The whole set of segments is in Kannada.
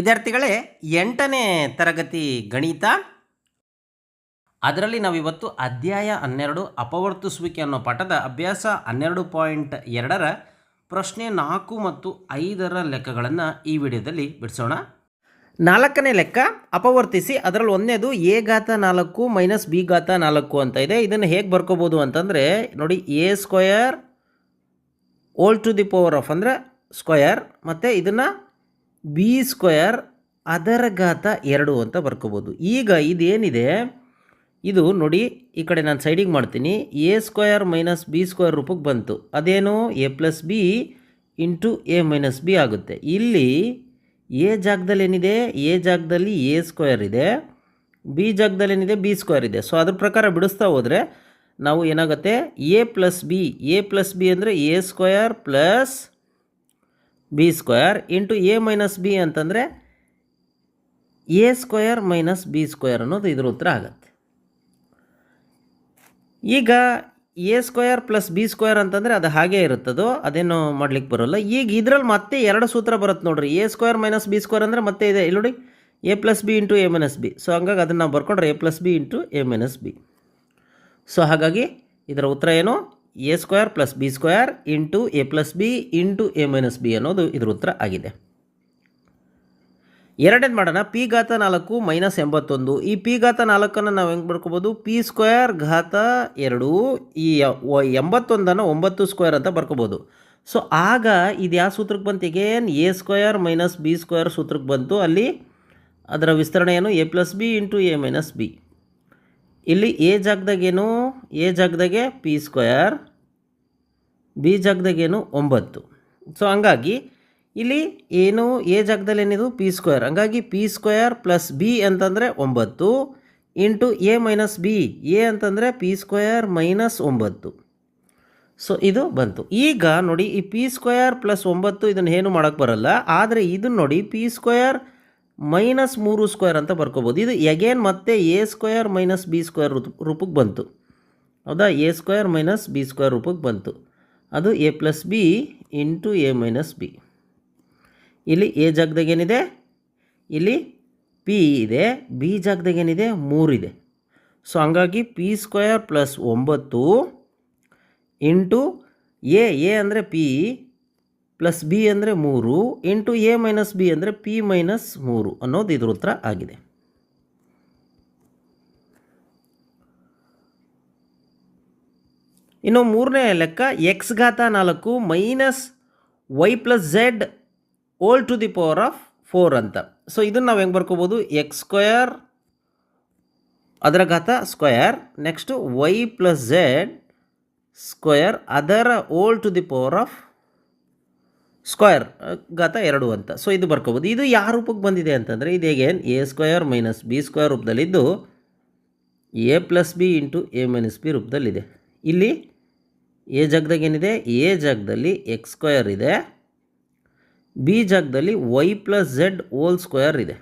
ವಿದ್ಯಾರ್ಥಿಗಳೇ, ಎಂಟನೇ ತರಗತಿ ಗಣಿತ. ಅದರಲ್ಲಿ ನಾವಿವತ್ತು ಅಧ್ಯಾಯ ಹನ್ನೆರಡು ಅಪವರ್ತಿಸುವಿಕೆ ಅನ್ನೋ ಪಾಠದ ಅಭ್ಯಾಸ ಹನ್ನೆರಡು ಪಾಯಿಂಟ್ ಎರಡರ ಪ್ರಶ್ನೆ ನಾಲ್ಕು ಮತ್ತು ಐದರ ಲೆಕ್ಕಗಳನ್ನು ಈ ವಿಡಿಯೋದಲ್ಲಿ ಬಿಡಿಸೋಣ. ನಾಲ್ಕನೇ ಲೆಕ್ಕ, ಅಪವರ್ತಿಸಿ, ಅದರಲ್ಲಿ ಒಂದನೇದು ಎ ಘಾತ ನಾಲ್ಕು ಮೈನಸ್ ಬಿ ಘಾತ ನಾಲ್ಕು ಅಂತ ಇದೆ. ಇದನ್ನು ಹೇಗೆ ಬರ್ಕೋಬೋದು ಅಂತಂದರೆ, ನೋಡಿ, A square whole to the power of ಅಂದರೆ ಸ್ಕ್ವಯರ್ ಮತ್ತು ಇದನ್ನು ಬಿ ಸ್ಕ್ವಯರ್ ಅದರ ಘಾತ ಎರಡು ಅಂತ ಬರ್ಕೋಬೋದು. ಈಗ ಇದೇನಿದೆ? ಇದು ನೋಡಿ, ಈ ಕಡೆ ನಾನು ಸೈಡಿಗೆ ಮಾಡ್ತೀನಿ. A square minus B square ರೂಪಕ್ಕೆ ಬಂತು. ಅದೇನು? A plus B into A minus B ಆಗುತ್ತೆ. ಇಲ್ಲಿ ಎ ಜಾಗದಲ್ಲಿ ಏನಿದೆ ಎ ಜಾಗದಲ್ಲಿ ಎ ಸ್ಕ್ವಯರ್ ಇದೆ. ಬಿ ಜಾಗದಲ್ಲಿ ಏನಿದೆ ಬಿ ಸ್ಕ್ವಯರ್ ಇದೆ. ಸೊ, ಅದ್ರ ಪ್ರಕಾರ ಬಿಡಿಸ್ತಾ ಹೋದರೆ ನಾವು ಏನಾಗುತ್ತೆ? A plus B. A plus B ಅಂದರೆ A square plus B square into A minus B ಅಂತಂದರೆ A square minus B square ಅನ್ನೋದು ಇದ್ರ ಉತ್ತರ ಆಗುತ್ತೆ. ಈಗ A square plus B square ಅಂತಂದರೆ ಅದು ಹಾಗೇ ಇರುತ್ತದೋ ಅದೇನು ಮಾಡ್ಲಿಕ್ಕೆ ಬರೋಲ್ಲ. ಈಗ ಇದರಲ್ಲಿ ಮತ್ತೆ ಎರಡು ಸೂತ್ರ ಬರುತ್ತೆ ನೋಡ್ರಿ. A square minus B square ಅಂದರೆ ಮತ್ತೆ ಇದೆ. ಇಲ್ಲಿ ನೋಡಿ, A plus B into A minus B. So ಹಂಗಾಗಿ ಅದನ್ನು ನಾವು ಬರ್ಕೊಂಡ್ರೆ A plus B into A minus B. So ಹಾಗಾಗಿ ಇದರ ಉತ್ತರ ಏನು? A square plus B square into A plus B into A minus B ಅನ್ನೋದು ಇದ್ರ ಉತ್ತರ ಆಗಿದೆ. ಎರಡನೇದು ಮಾಡೋಣ. ಪಿ ಘಾತ ನಾಲ್ಕು ಮೈನಸ್ ಎಂಬತ್ತೊಂದು. ಈ ಪಿ ಘಾತ ನಾಲ್ಕನ್ನು ನಾವು ಹೆಂಗೆ ಬರ್ಕೋಬೋದು ಪಿ ಸ್ಕ್ವೇರ್ ಘಾತ ಎರಡು, ಈ ಎಂಬತ್ತೊಂದನ್ನು ಒಂಬತ್ತು ಸ್ಕ್ವೇರ್ ಅಂತ ಬರ್ಕೋಬೋದು. ಸೊ, ಆಗ ಇದು ಯಾವ ಸೂತ್ರಕ್ಕೆ ಬಂತು ಈಗೇನು? A square minus B square ಸೂತ್ರಕ್ಕೆ ಬಂತು. ಅಲ್ಲಿ ಅದರ ವಿಸ್ತರಣೆಯನ್ನು A plus B into A minus B. ಇಲ್ಲಿ ಎ ಜಾಗದಾಗೇನು ಎ ಜಾಗದಾಗೆ ಪಿ ಸ್ಕ್ವಯರ್ ಬಿ ಜಾಗದಾಗೇನು ಒಂಬತ್ತು. ಸೊ ಹಂಗಾಗಿ ಇಲ್ಲಿ ಏನು? ಎ ಜಾಗದಲ್ಲಿ ಏನಿದು? ಪಿ ಸ್ಕ್ವಯರ್ ಹಂಗಾಗಿ ಪಿ ಸ್ಕ್ವಯರ್ ಪ್ಲಸ್ ಬಿ ಅಂತಂದರೆ ಒಂಬತ್ತು into A minus B A ಅಂತಂದರೆ ಪಿ ಸ್ಕ್ವಯರ್ ಮೈನಸ್ ಒಂಬತ್ತು. ಸೊ ಇದು ಬಂತು. ಈಗ ನೋಡಿ ಈ ಪಿ ಸ್ಕ್ವಯರ್ ಪ್ಲಸ್ ಒಂಬತ್ತು ಇದನ್ನು ಏನು ಮಾಡೋಕ್ಕೆ ಬರಲ್ಲ. ಆದರೆ ಇದನ್ನು ನೋಡಿ ಪಿ ಸ್ಕ್ವೇರ್ ಮೈನಸ್ ಮೂರು ಸ್ಕ್ವೇರ್ ಅಂತ ಬರ್ಕೋಬೋದು. ಇದು ಎಗೇನ್ ಮತ್ತೆ A square minus B square ರೂಪಕ್ಕೆ ಬಂತು. ಹೌದಾ? A square minus B square ರೂಪಕ್ಕೆ ಬಂತು. ಅದು A plus B into A minus B ಇಲ್ಲಿ ಎ ಏನಿದೆ? ಇಲ್ಲಿ ಪಿ ಇದೆ ಬಿ ಏನಿದೆ? ಮೂರಿದೆ ಸೊ ಹಂಗಾಗಿ ಪಿ ಸ್ಕ್ವೇರ್ ಪ್ಲಸ್ ಒಂಬತ್ತು ಇಂಟು ಎ ಎ ಅಂದರೆ ಪಿ ಪ್ಲಸ್ ಬಿ ಅಂದರೆ ಮೂರು, ಇಂಟು ಎ ಮೈನಸ್ ಬಿ ಅಂದರೆ ಪಿ ಮೈನಸ್ ಮೂರು ಅನ್ನೋದು ಇದ್ರ ಉತ್ತರ ಆಗಿದೆ. ಇನ್ನು ಮೂರನೇ ಲೆಕ್ಕ ಎಕ್ಸ್ ಘಾತ ನಾಲ್ಕು minus Y plus Z whole to the power of four ಅಂತ. ಸೊ, ಇದನ್ನು ನಾವು ಹೆಂಗೆ ಬರ್ಕೋಬೋದು? ಎಕ್ಸ್ ಸ್ಕ್ವಯರ್ ಅದರ ಘಾತ square next Y plus Z square ಅದರ whole to the power of square ಘಾತ ಎರಡು ಅಂತ. ಸೊ ಇದು ಬರ್ಕೋಬೋದು. ಇದು ಯಾವ ರೂಪಕ್ಕೆ ಬಂದಿದೆ ಅಂತಂದರೆ, ಇದು ಹೇಗೆ? A square minus B square ರೂಪದಲ್ಲಿದ್ದು A plus B into A minus B ರೂಪದಲ್ಲಿದೆ. ಇಲ್ಲಿ ಎ ಜಾಗದಾಗ ಏನಿದೆ? ಎ ಜಾಗದಲ್ಲಿ ಎಕ್ಸ್ ಸ್ಕ್ವಯರ್ ಇದೆ. ಬಿ ಜಾಗದಲ್ಲಿ Y plus Z whole square ಇದೆ.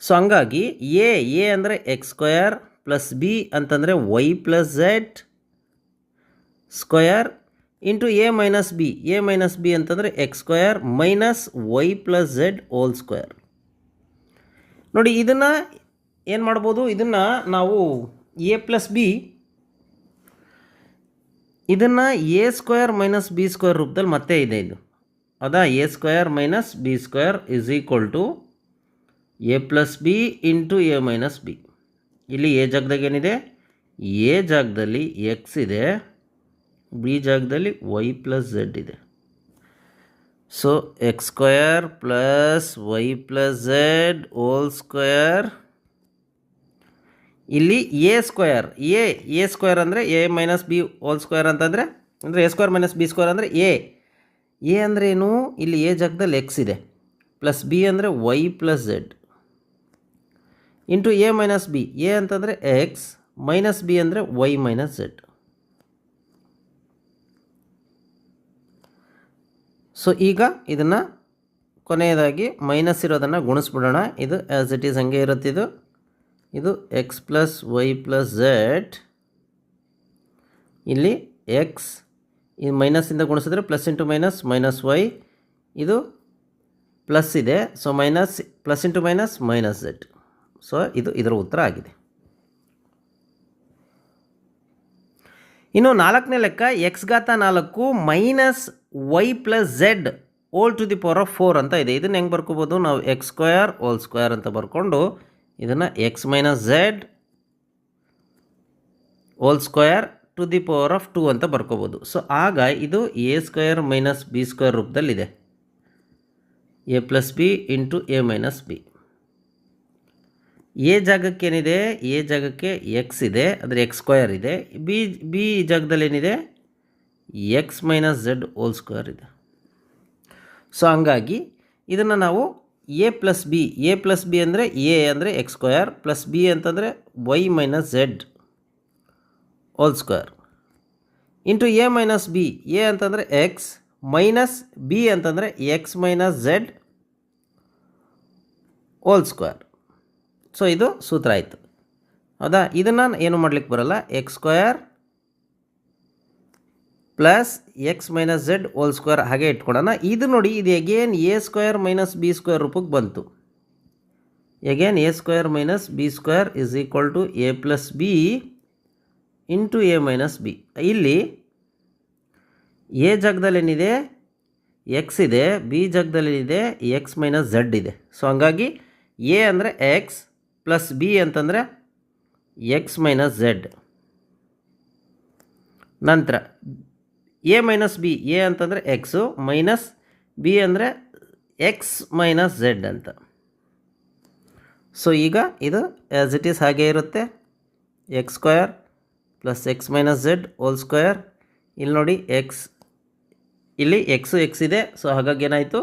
ಸೊ ಹಂಗಾಗಿ ಎ ಎ ಅಂದರೆ ಎಕ್ಸ್ ಸ್ಕ್ವಯರ್ ಪ್ಲಸ್ ಬಿ ಅಂತಂದರೆ Y plus Z square into A minus B, A minus B ಅಂತಂದರೆ X square minus Y plus Z whole square ನೋಡಿ, ಇದನ್ನು ಏನು ಮಾಡ್ಬೋದು? ಇದನ್ನು ನಾವು ಎ ಪ್ಲಸ್ ಬಿ, ಇದನ್ನು A square minus B square ರೂಪದಲ್ಲಿ ಮತ್ತೆ ಇದೆ ಇದು. ಅದಾ, A square minus B square is equal to A plus B into A minus B. ಇಲ್ಲಿ ಎ ಜಾಗದಾಗ ಏನಿದೆ? ಎ ಜಾಗದಲ್ಲಿ ಎಕ್ಸ್ ಇದೆ. ಬಿ ಜಾಗದಲ್ಲಿ ವೈ ಪ್ಲಸ್ ಝೆಡ್ ಇದೆ. So X square plus Y plus Z whole square ಇಲ್ಲಿ A square A A square ಅಂದರೆ A minus B whole square ಅಂತಂದರೆ, ಅಂದರೆ A square minus B square ಅಂದರೆ ಎ ಎ ಅಂದರೆ ಏನು? ಇಲ್ಲಿ ಎ ಜಾಗದಲ್ಲಿ ಎಕ್ಸ್ ಇದೆ. ಪ್ಲಸ್ ಬಿ ಅಂದರೆ Y plus Z into A minus B A ಅಂತಂದರೆ ಎಕ್ಸ್ ಮೈನಸ್ ಬಿ ಅಂದರೆ ವೈ ಮೈನಸ್ ಝೆಡ್ ಸೊ ಈಗ ಇದನ್ನು ಕೊನೆಯದಾಗಿ ಮೈನಸ್ ಇರೋದನ್ನು ಗುಣಿಸ್ಬಿಡೋಣ. ಇದು ಆ್ಯಸ್ ಇಟ್ ಈಸ್ ಹಂಗೆ ಇರುತ್ತೆ ಇದು. ಇದು X plus Y plus Z ಇಲ್ಲಿ ಎಕ್ಸ್ ಇದು ಮೈನಸ್ಸಿಂದ ಗುಣಿಸಿದ್ರೆ plus into minus minus Y ಇದು ಪ್ಲಸ್ ಇದೆ. So minus plus into minus minus Z so ಇದು ಇದರ ಉತ್ತರ ಆಗಿದೆ. ಇನ್ನು ನಾಲ್ಕನೇ ಲೆಕ್ಕ ಎಕ್ಸ್ ಘಾತ ನಾಲ್ಕು minus Y plus Z whole to the power of four ಅಂತ ಇದೆ. ಇದನ್ನು ಹೆಂಗೆ ಬರ್ಕೋಬೋದು? ನಾವು ಎಕ್ಸ್ ಸ್ಕ್ವಯರ್ ಓಲ್ ಸ್ಕ್ವಯರ್ ಅಂತ ಬರ್ಕೊಂಡು ಇದನ್ನು X minus Z whole square to the power of two ಅಂತ ಬರ್ಕೋಬೋದು. ಸೊ ಆಗ ಇದು A square minus B square ರೂಪದಲ್ಲಿದೆ. A plus B into A minus B A ಜಾಗಕ್ಕೇನಿದೆ? A ಜಾಗಕ್ಕೆ ಎಕ್ಸ್ ಇದೆ. ಅಂದರೆ ಎಕ್ಸ್ ಸ್ಕ್ವಯರ್ ಇದೆ. ಬಿ ಬಿ ಜಾಗದಲ್ಲಿ ಏನಿದೆ X minus Z whole square ಇದೆ. ಸೊ ಹಂಗಾಗಿ ಇದನ್ನು ನಾವು A plus B A plus B ಅಂದರೆ ಎ ಅಂದರೆ ಎಕ್ಸ್ ಸ್ಕ್ವಯರ್ ಪ್ಲಸ್ ಬಿ ಅಂತಂದರೆ Y minus Z whole square into A minus B A ಅಂತಂದರೆ ಎಕ್ಸ್ ಮೈನಸ್ ಬಿ ಅಂತಂದರೆ X minus Z whole square so ಇದು ಸೂತ್ರ ಆಯಿತು. ಹೌದಾ? ಇದನ್ನು ಏನು ಮಾಡ್ಲಿಕ್ಕೆ ಬರಲ್ಲ? X square plus X minus Z whole square ಹಾಗೆ ಇಟ್ಕೊಳ್ಳೋಣ ಇದು ನೋಡಿ, ಇದು again A square minus B square ರೂಪಕ್ಕೆ ಬಂತು. Again A square minus B square is equal to A plus B into A minus B ಇಲ್ಲಿ ಎ ಜಾಗದಲ್ಲಿ ಏನಿದೆ ಎಕ್ಸ್ ಇದೆ ಬಿ ಜಾಗದಲ್ಲಿ ಏನಿದೆ ಎಕ್ಸ್ ಮೈನಸ್ ಝೆಡ್ ಇದೆ. ಸೊ ಹಂಗಾಗಿ ಎ ಅಂದರೆ ಎಕ್ಸ್ ಪ್ಲಸ್ ಬಿ ಅಂತಂದರೆ ಎಕ್ಸ್ ಮೈನಸ್ ಝೆಡ್ ನಂತರ ಎ ಮೈನಸ್ ಬಿ ಎ ಅಂತಂದರೆ ಎಕ್ಸು ಮೈನಸ್ ಬಿ ಅಂದರೆ ಎಕ್ಸ್ ಮೈನಸ್ ಝೆಡ್ ಅಂತ. ಸೊ ಈಗ ಇದು ಆ್ಯಸ್ ಇಟ್ ಈಸ್ ಹಾಗೆ ಇರುತ್ತೆ. X square plus X minus Z whole square ಇಲ್ಲಿ ನೋಡಿ ಎಕ್ಸ್ ಇಲ್ಲಿ ಎಕ್ಸು ಎಕ್ಸ್ ಇದೆ. ಸೊ ಹಾಗಾಗಿ ಏನಾಯಿತು?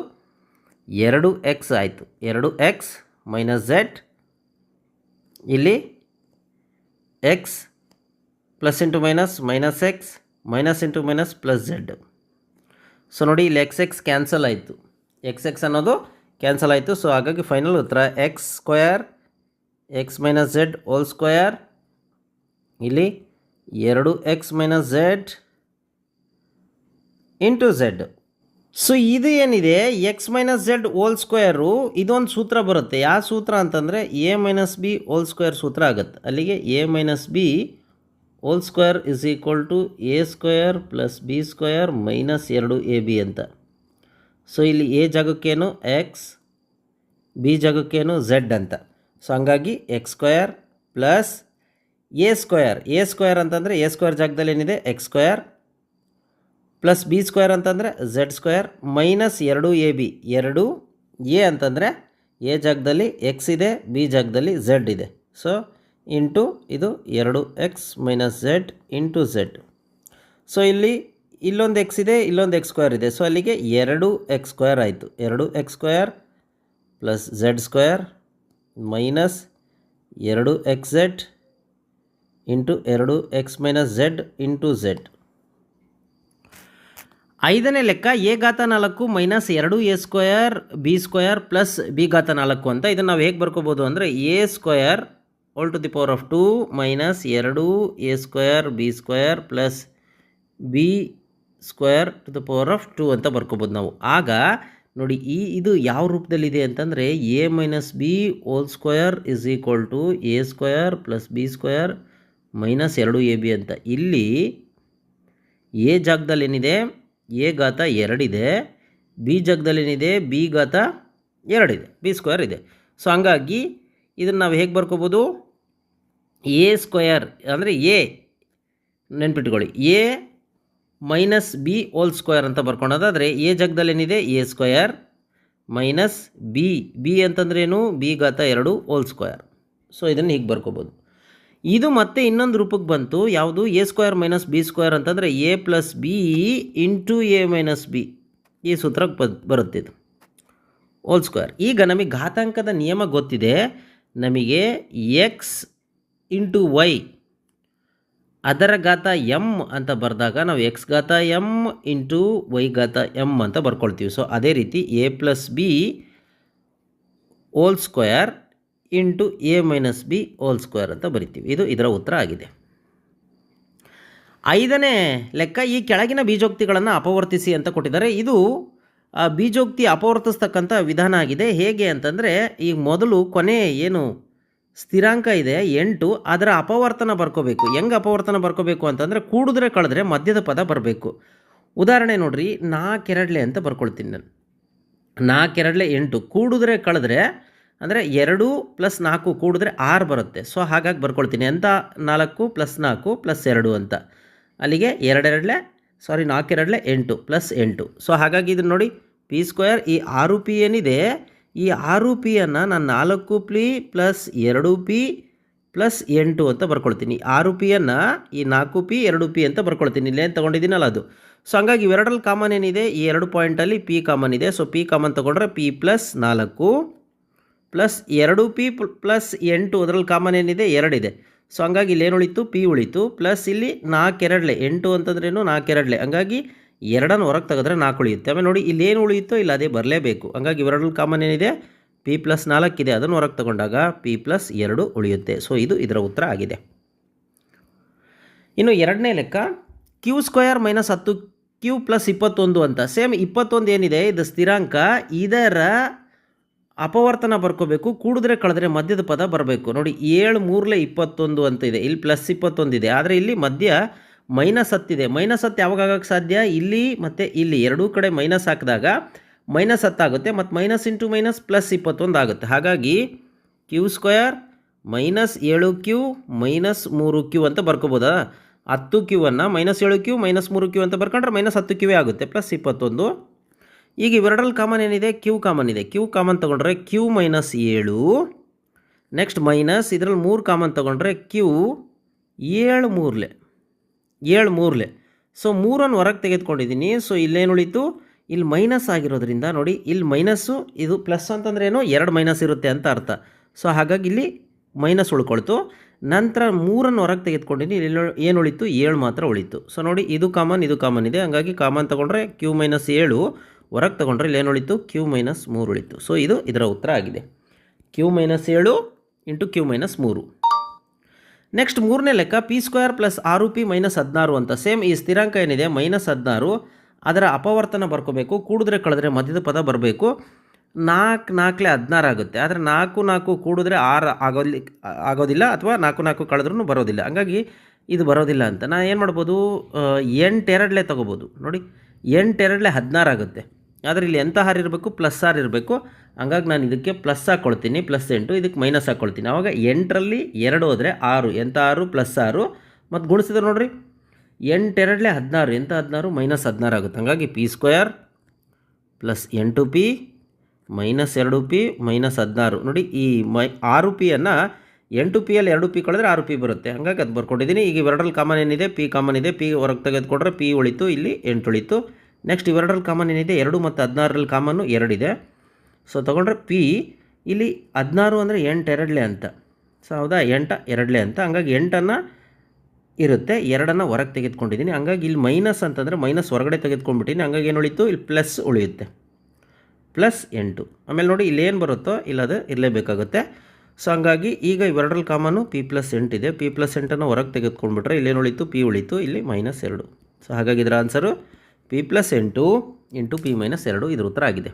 ಎರಡು ಎಕ್ಸ್ ಆಯಿತು. ಎರಡು ಎಕ್ಸ್ ಮೈನಸ್ ಝೆಡ್ ಇಲ್ಲಿ X plus into minus minus X minus into minus plus Z. So ನೋಡಿ, ಇಲ್ಲಿ ಎಕ್ಸ್ ಎಕ್ಸ್ ಕ್ಯಾನ್ಸಲ್ ಆಯಿತು. ಎಕ್ಸ್ ಎಕ್ಸ್ ಅನ್ನೋದು ಕ್ಯಾನ್ಸಲ್ ಆಯಿತು. ಸೊ ಹಾಗಾಗಿ ಫೈನಲ್ ಉತ್ತರ X square X minus Z whole square ಇಲ್ಲಿ ಎರಡು X minus Z into Z so ಇದು ಏನಿದೆ? X minus Z whole square ಇದೊಂದು ಸೂತ್ರ ಬರುತ್ತೆ. ಯಾವ ಸೂತ್ರ ಅಂತಂದರೆ A minus B whole square ಸೂತ್ರ ಆಗುತ್ತೆ. ಅಲ್ಲಿಗೆ A minus B whole square is equal to A square plus B square minus ಎರಡು ಎ ಬಿ ಅಂತ. ಸೊ, ಇಲ್ಲಿ ಎ ಜಾಗಕ್ಕೇನು ಎಕ್ಸ್ ಬಿ ಜಾಗಕ್ಕೇನು ಝೆಡ್ ಅಂತ. ಸೊ, ಹಂಗಾಗಿ X square plus A square. A square ಅಂತಂದರೆ ಎ ಸ್ಕ್ವೇರ್ ಜಾಗದಲ್ಲಿ ಏನಿದೆ? X square plus B square ಅಂತಂದರೆ ಝೆಡ್ ಸ್ಕ್ವೇರ್ ಮೈನಸ್ ಎರಡು ಎ ಬಿ. ಎರಡು ಎ ಅಂತಂದರೆ ಎ ಜಾಗದಲ್ಲಿ ಎಕ್ಸ್ ಇದೆ, ಬಿ ಜಾಗದಲ್ಲಿ ಝೆಡ್ ಇದೆ. ಸೊ ಇಂಟು ಇದು ಎರಡು X minus Z into Z so ಇಲ್ಲಿ, ಇಲ್ಲೊಂದು ಎಕ್ಸ್ ಇದೆ, ಇಲ್ಲೊಂದು ಎಕ್ಸ್ ಸ್ಕ್ವೇರ್ ಇದೆ. ಸೊ ಅಲ್ಲಿಗೆ ಎರಡು ಎಕ್ಸ್ ಸ್ಕ್ವೇರ್ ಆಯಿತು. ಎರಡು X square plus Z square minus ಎರಡು ಎಕ್ಸ್ ಝೆಡ್ ಇಂಟು ಎರಡು X minus Z into Z ಐದನೇ ಲೆಕ್ಕ ಎ ಘಾತ ನಾಲ್ಕು ಮೈನಸ್ ಎರಡು A square B square plus B ಘಾತ ನಾಲ್ಕು ಅಂತ ಇದನ್ನು ನಾವು ಹೇಗೆ ಬರ್ಕೋಬೋದು ಅಂದರೆ A square whole to the power of two minus ಎರಡು A square B square plus B square to the power of two ಅಂತ ಬರ್ಕೋಬೋದು ನಾವು. ಆಗ ನೋಡಿ, ಈ ಇದು ಯಾವ ರೂಪದಲ್ಲಿದೆ ಅಂತಂದರೆ A minus B whole square is equal to A square plus B square minus ಎರಡು ಎ ಬಿ ಅಂತ. ಇಲ್ಲಿ ಎ ಜಾಗದಲ್ಲಿ ಏನಿದೆ? ಎ ಘಾತ ಎರಡಿದೆ ಬಿ ಜಾಗದಲ್ಲಿ ಏನಿದೆ? ಬಿ ಘಾತ ಎರಡಿದೆ ಬಿ ಸ್ಕ್ವೇರ್ ಇದೆ. ಸೊ ಹಂಗಾಗಿ ಇದನ್ನು ನಾವು ಹೇಗೆ ಬರ್ಕೋಬೋದು? ಎ ಸ್ಕ್ವಯರ್ ಅಂದರೆ ಎ ನೆನ್ಪಿಟ್ಕೊಳ್ಳಿ. A minus B whole square ಅಂತ ಬರ್ಕೊಳೋದಾದರೆ ಎ ಜಾಗದಲ್ಲಿ ಏನಿದೆ? A square minus B B ಅಂತಂದ್ರೇನು ಬಿ ಘಾತ ಎರಡು ಓಲ್ ಸ್ಕ್ವಯರ್ ಸೊ ಇದನ್ನು ಹೀಗೆ ಬರ್ಕೋಬೋದು. ಇದು ಮತ್ತೆ ಇನ್ನೊಂದು ರೂಪಕ್ಕೆ ಬಂತು. ಯಾವುದು? A square minus B square ಅಂತಂದರೆ A plus B into A minus B ಈ ಸೂತ್ರಕ್ಕೆ ಬರುತ್ತೆ ಇದು. ಓಲ್ ಸ್ಕ್ವೇರ್ ಈಗ ನಮಗೆ ಘಾತಾಂಕದ ನಿಯಮ ಗೊತ್ತಿದೆ. ನಮಗೆ ಎಕ್ಸ್ ಇಂಟು ವೈ ಅದರ ಘಾತ ಎಂ ಅಂತ ಬರೆದಾಗ ನಾವು ಎಕ್ಸ್ ಘಾತ ಎಂ ಇಂಟು ವೈ ಘಾತ ಎಂ ಅಂತ ಬರ್ಕೊಳ್ತೀವಿ. ಸೊ ಅದೇ ರೀತಿ A plus B whole square into A minus B whole square ಅಂತ ಬರಿತೀವಿ. ಇದು ಇದರ ಉತ್ತರ ಆಗಿದೆ. ಐದನೇ ಲೆಕ್ಕ ಈ ಕೆಳಗಿನ ಬೀಜೋಕ್ತಿಗಳನ್ನು ಅಪವರ್ತಿಸಿ ಅಂತ ಕೊಟ್ಟಿದ್ದಾರೆ. ಇದು ಬೀಜೋಕ್ತಿ ಅಪವರ್ತಿಸ್ತಕ್ಕಂಥ ವಿಧಾನ ಆಗಿದೆ. ಹೇಗೆ ಅಂತಂದರೆ ಈಗ ಮೊದಲು ಕೊನೆ ಏನು ಸ್ಥಿರಾಂಕ ಇದೆ, ಎಂಟು, ಅದರ ಅಪವರ್ತನ ಬರ್ಕೋಬೇಕು. ಹೆಂಗೆ ಅಪವರ್ತನ ಬರ್ಕೋಬೇಕು ಅಂತಂದರೆ, ಕೂಡಿದ್ರೆ ಕಳೆದ್ರೆ ಮಧ್ಯದ ಪದ ಬರಬೇಕು. ಉದಾಹರಣೆ ನೋಡ್ರಿ ನಾಲ್ಕೆರಡ್ಲೆ ಅಂತ ಬರ್ಕೊಳ್ತೀನಿ ನಾನು. ನಾಲ್ಕೆರಡ್ಲೆ ಎಂಟು, ಕೂಡಿದ್ರೆ ಕಳೆದ್ರೆ, ಅಂದರೆ ಎರಡು ಪ್ಲಸ್ ನಾಲ್ಕು ಕೂಡಿದ್ರೆ ಆರು ಬರುತ್ತೆ. ಸೊ, ಹಾಗಾಗಿ ಬರ್ಕೊಳ್ತೀನಿ. ಅಂತ ನಾಲ್ಕು ಪ್ಲಸ್ ನಾಲ್ಕು ಪ್ಲಸ್ ಎರಡು ಅಂತ. ಅಲ್ಲಿಗೆ ಎರಡೆರಡ್ಲೆ ಸಾರಿ ನಾಲ್ಕೆರಡ್ಲೆ ಎಂಟು ಪ್ಲಸ್ ಎಂಟು. ಸೊ ಹಾಗಾಗಿ ಇದನ್ನು ನೋಡಿ ಪಿ ಸ್ಕ್ವೇರ್ ಈ ಆರು ಪಿ ಏನಿದೆ, ಈ ಆರು ಪಿಯನ್ನು ನಾನು ನಾಲ್ಕು ಪಿ ಪ್ಲಸ್ ಎರಡು ಪಿ ಪ್ಲಸ್ ಎಂಟು ಅಂತ ಬರ್ಕೊಳ್ತೀನಿ. ಆರು ಪಿಯನ್ನು ಈ ನಾಲ್ಕು ಪಿ ಎರಡು ಪಿ ಅಂತ ಬರ್ಕೊಳ್ತೀನಿ. ಇಲ್ಲೇನು ತೊಗೊಂಡಿದ್ದೀನಲ್ಲ ಅದು. ಸೊ ಹಂಗಾಗಿ ಇವೆರಡರಲ್ಲಿ ಕಾಮನ್ ಏನಿದೆ, ಈ ಎರಡು ಪಾಯಿಂಟಲ್ಲಿ ಪಿ ಕಾಮನ್ ಇದೆ. ಸೊ ಪಿ ಕಾಮನ್ ತೊಗೊಂಡ್ರೆ ಪಿ ಪ್ಲಸ್ ನಾಲ್ಕು ಪ್ಲಸ್ ಎರಡು ಪಿ ಪ್ಲಸ್ ಎಂಟು, ಅದರಲ್ಲಿ ಕಾಮನ್ ಏನಿದೆ, ಎರಡಿದೆ. ಸೊ ಹಂಗಾಗಿ ಇಲ್ಲಿ ಏನು ಪಿ ಉಳಿತು. ಪ್ಲಸ್ ಇಲ್ಲಿ ನಾಲ್ಕೆರಡಲೆ. ಎಂಟು ಅಂತಂದ್ರೇನು ನಾಲ್ಕೆರಡಲೆ. ಹಂಗಾಗಿ ಎರಡನ್ನು ಹೊರಗೆ ತೆಗೆದ್ರೆ ನಾಲ್ಕು ಉಳಿಯುತ್ತೆ. ಆಮೇಲೆ ನೋಡಿ ಇಲ್ಲಿ ಏನು ಉಳಿಯುತ್ತೋ ಇಲ್ಲ ಅದೇ ಬರಲೇಬೇಕು. ಹಂಗಾಗಿ ಇವರಲ್ಲಿ ಕಾಮನ್ ಏನಿದೆ? ಪಿ ಪ್ಲಸ್ ನಾಲ್ಕಿದೆ. ಅದನ್ನು ಹೊರಗೆ ತಗೊಂಡಾಗ ಪಿ ಪ್ಲಸ್ ಎರಡು ಉಳಿಯುತ್ತೆ. ಸೊ ಇದು ಇದರ ಉತ್ತರ ಆಗಿದೆ. ಇನ್ನು ಎರಡನೇ ಲೆಕ್ಕ, ಕ್ಯೂ ಸ್ಕ್ವಯರ್ ಮೈನಸ್ ಹತ್ತು, ಕ್ಯೂ ಪ್ಲಸ್ ಇಪ್ಪತ್ತೊಂದು ಅಂತ. ಸೇಮ್ ಇಪ್ಪತ್ತೊಂದು ಏನಿದೆ? ಇದು ಸ್ಥಿರಾಂಕ. ಇದರ ಅಪವರ್ತನ ಬರ್ಕೋಬೇಕು, ಕೂಡಿದ್ರೆ ಕಳೆದ್ರೆ ಮಧ್ಯದ ಪದ ಬರಬೇಕು. ನೋಡಿ, ಏಳು ಮೂರಲೆ ಇಪ್ಪತ್ತೊಂದು ಅಂತ ಇದೆ. ಇಲ್ಲಿ ಪ್ಲಸ್ ಇಪ್ಪತ್ತೊಂದು ಇದೆ. ಆದರೆ ಇಲ್ಲಿ ಮಧ್ಯ ಮೈನಸ್ ಹತ್ತಿದೆ ಮೈನಸ್ ಹತ್ತು ಯಾವಾಗ ಸಾಧ್ಯ? ಇಲ್ಲಿ ಮತ್ತು ಇಲ್ಲಿ. ಎರಡೂ ಕಡೆ ಮೈನಸ್ ಹಾಕಿದಾಗ ಮೈನಸ್ ಹತ್ತಾಗುತ್ತೆ ಮತ್ತು ಮೈನಸ್ ಇಂಟು ಮೈನಸ್ ಪ್ಲಸ್ ಇಪ್ಪತ್ತೊಂದು ಆಗುತ್ತೆ. ಹಾಗಾಗಿ ಕ್ಯೂ ಸ್ಕ್ವಯರ್ ಮೈನಸ್ ಏಳು ಕ್ಯೂ ಮೈನಸ್ ಮೂರು ಕ್ಯೂ ಅಂತ ಬರ್ಕೋಬೋದಾ? ಹತ್ತು ಕ್ಯೂವನ್ನು ಮೈನಸ್ ಏಳು ಕ್ಯೂ ಮೈನಸ್ ಮೂರು ಕ್ಯೂ ಅಂತ ಬರ್ಕೊಂಡ್ರೆ ಮೈನಸ್ ಹತ್ತು ಕ್ಯೂವೇ ಆಗುತ್ತೆ. ಪ್ಲಸ್ ಇಪ್ಪತ್ತೊಂದು. ಈಗ ಇವೆರಡರಲ್ಲಿ ಕಾಮನ್ ಏನಿದೆ? ಕ್ಯೂ ಕಾಮನ್ ಇದೆ. ಕ್ಯೂ ಕಾಮನ್ ತೊಗೊಂಡ್ರೆ ಕ್ಯೂ ಮೈನಸ್ ಏಳು. ನೆಕ್ಸ್ಟ್ ಮೈನಸ್ ಇದರಲ್ಲಿ ಮೂರು ಕಾಮನ್ ತೊಗೊಂಡ್ರೆ ಕ್ಯೂ ಏಳು ಮೂರಲೆ. ಏಳು ಮೂರಲೆ. ಸೊ ಮೂರನ್ನು ಹೊರಗೆ ತೆಗೆದುಕೊಂಡಿದ್ದೀನಿ. ಸೊ ಇಲ್ಲೇನು ಉಳಿತು? ಇಲ್ಲಿ ಮೈನಸ್ ಆಗಿರೋದ್ರಿಂದ ನೋಡಿ, ಇಲ್ಲಿ ಮೈನಸ್ಸು ಇದು ಪ್ಲಸ್ ಅಂತಂದ್ರೆ ಏನು? ಎರಡು ಮೈನಸ್ ಇರುತ್ತೆ ಅಂತ ಅರ್ಥ. ಸೊ ಹಾಗಾಗಿ ಇಲ್ಲಿ ಮೈನಸ್ ಉಳ್ಕೊಳ್ತು. ನಂತರ ಮೂರನ್ನು ಹೊರಗೆ ತೆಗೆದುಕೊಂಡಿನಿ ಇಲ್ಲಿ ಏನು ಉಳಿತು? ಏಳು ಮಾತ್ರ ಉಳಿತು. ಸೊ ನೋಡಿ, ಇದು ಕಾಮನ್ ಇದು ಕಾಮನ್ ಇದೆ. ಹಾಗಾಗಿ ಕಾಮನ್ ತೊಗೊಂಡ್ರೆ ಕ್ಯೂ ಮೈನಸ್ ಏಳು. ಹೊರಗೆ ತೊಗೊಂಡ್ರೆ ಇಲ್ಲಿ ಏನು ಉಳಿತು? ಕ್ಯೂ ಮೈನಸ್ ಮೂರು ಉಳಿತು. ಸೊ ಇದು ಇದರ ಉತ್ತರ ಆಗಿದೆ. ಕ್ಯೂ ಮೈನಸ್ ಏಳು ಇಂಟು ಕ್ಯೂ ಮೈನಸ್ ಮೂರು. ನೆಕ್ಸ್ಟ್ ಮೂರನೇ ಲೆಕ್ಕ ಪಿ ಸ್ಕ್ವೇರ್ ಪ್ಲಸ್ ಆರು ಪಿ ಮೈನಸ್ ಹದಿನಾರು ಅಂತ. ಸೇಮ್ ಈ ಸ್ಥಿರಾಂಕ ಏನಿದೆ? ಮೈನಸ್ ಹದಿನಾರು. ಅದರ ಅಪವರ್ತನ ಬರ್ಕೋಬೇಕು. ಕೂಡಿದ್ರೆ ಕಳೆದ್ರೆ ಮಧ್ಯದ ಪದ ಬರಬೇಕು. ನಾಲ್ಕು ನಾಲ್ಕಲೆ ಹದಿನಾರು ಆಗುತ್ತೆ. ಆದರೆ ನಾಲ್ಕು ನಾಲ್ಕು ಕೂಡಿದ್ರೆ ಆರು ಆಗೋಲಿ ಆಗೋದಿಲ್ಲ ಅಥವಾ ನಾಲ್ಕು ನಾಲ್ಕು ಕಳೆದ್ರೂ ಬರೋದಿಲ್ಲ. ಹಂಗಾಗಿ ಇದು ಬರೋದಿಲ್ಲ ಅಂತ. ನಾನು ಏನು ಮಾಡ್ಬೋದು? ಎಂಟೆರಡಲೇ ತೊಗೋಬೋದು. ನೋಡಿ, ಎಂಟೆರಡಲೇ ಹದಿನಾರು ಆಗುತ್ತೆ. ಆದರೆ ಇಲ್ಲಿ ಎಂಥ ಆರ್ ಇರಬೇಕು? ಪ್ಲಸ್ ಆರ್ ಇರಬೇಕು. ಹಂಗಾಗಿ ನಾನು ಇದಕ್ಕೆ ಪ್ಲಸ್ ಹಾಕ್ಕೊಳ್ತೀನಿ ಪ್ಲಸ್ ಎಂಟು, ಇದಕ್ಕೆ ಮೈನಸ್ ಹಾಕ್ಕೊಳ್ತೀನಿ ಆವಾಗ ಎಂಟರಲ್ಲಿ ಎರಡು ಹೋದರೆ ಆರು. ಎಂಥ ಆರು? ಪ್ಲಸ್ ಆರು. ಮತ್ತು ಗುಣಿಸಿದ್ರೆ ನೋಡಿರಿ ಎಂಟೆರಡಲೇ ಹದಿನಾರು. ಎಂಥ ಹದಿನಾರು? ಮೈನಸ್ ಹದಿನಾರು ಆಗುತ್ತೆ. ಹಾಗಾಗಿ ಪಿ ಸ್ಕ್ವಯರ್ ಪ್ಲಸ್ ಎಂಟು ಪಿ ಮೈನಸ್ ಎರಡು ಪಿ ಮೈನಸ್ ಹದಿನಾರು. ನೋಡಿ, ಈ ಮೈ ಆರು ಪಿಯನ್ನು ಎಂಟು ಪಿಯಲ್ಲಿ ಎರಡು ಪಿ ಕಳೆದ್ರೆ ಆರು ಪಿ ಬರುತ್ತೆ. ಹಾಗಾಗಿ ಅದು ಬರ್ಕೊಂಡಿದ್ದೀನಿ. ಈಗ ಎರಡರಲ್ಲಿ ಕಾಮನ್ ಏನಿದೆ? ಪಿ ಕಾಮನ್ ಇದೆ. ಪಿ ಹೊರಗೆ ತೆಗೆದುಕೊಂಡ್ರೆ ಪಿ ಉಳಿತು, ಇಲ್ಲಿ ಎಂಟು ಉಳಿತು. ನೆಕ್ಸ್ಟ್ ಇವೆರಡರಲ್ಲಿ ಕಾಮನ್ ಏನಿದೆ? ಎರಡು ಮತ್ತು ಹದಿನಾರರಲ್ಲಿ ಕಾಮನ್ನು ಎರಡಿದೆ. ಸೊ ತೊಗೊಂಡ್ರೆ ಪಿ ಇಲ್ಲಿ ಹದಿನಾರು ಅಂದರೆ ಎಂಟು ಎರಡಲೆ ಅಂತ. ಸೊ ಹೌದಾ? ಎಂಟ ಎರಡಲೆ ಅಂತ. ಹಂಗಾಗಿ ಎಂಟನ್ನು ಇರುತ್ತೆ. ಎರಡನ್ನು ಹೊರಗೆ ತೆಗೆದುಕೊಂಡಿದ್ದೀನಿ. ಹಂಗಾಗಿ ಇಲ್ಲಿ ಮೈನಸ್ ಅಂತಂದರೆ ಮೈನಸ್ ಹೊರಗಡೆ ತೆಗೆದುಕೊಂಡ್ಬಿಟ್ಟಿನಿ ಹಂಗಾಗಿ ಏನು ಉಳಿತು? ಇಲ್ಲಿ ಪ್ಲಸ್ ಉಳಿಯುತ್ತೆ. ಪ್ಲಸ್ ಎಂಟು. ಆಮೇಲೆ ನೋಡಿ, ಇಲ್ಲಿ ಏನು ಬರುತ್ತೋ? ಇಲ್ಲದು ಇರಲೇಬೇಕಾಗುತ್ತೆ. ಸೊ ಹಂಗಾಗಿ ಈಗ ಇವೆರಡರಲ್ಲಿ ಕಾಮನು ಪಿ ಪ್ಲಸ್ ಎಂಟಿದೆ ಪಿ ಪ್ಲಸ್ ಎಂಟನ್ನು ಹೊರಗೆ ತೆಗೆದುಕೊಂಡ್ಬಿಟ್ರೆ ಇಲ್ಲೇನು ಉಳಿತು? ಪಿ ಉಳಿತು. ಇಲ್ಲಿ ಮೈನಸ್ ಎರಡು. ಸೊ ಹಾಗಾಗಿ ಇದರ ಆನ್ಸರು ಪಿ ಪ್ಲಸ್ ಎಂಟು ಇಂಟು ಪಿ ಮೈನಸ್ ಎರಡು ಇದರ ಉತ್ತರ ಆಗಿದೆ.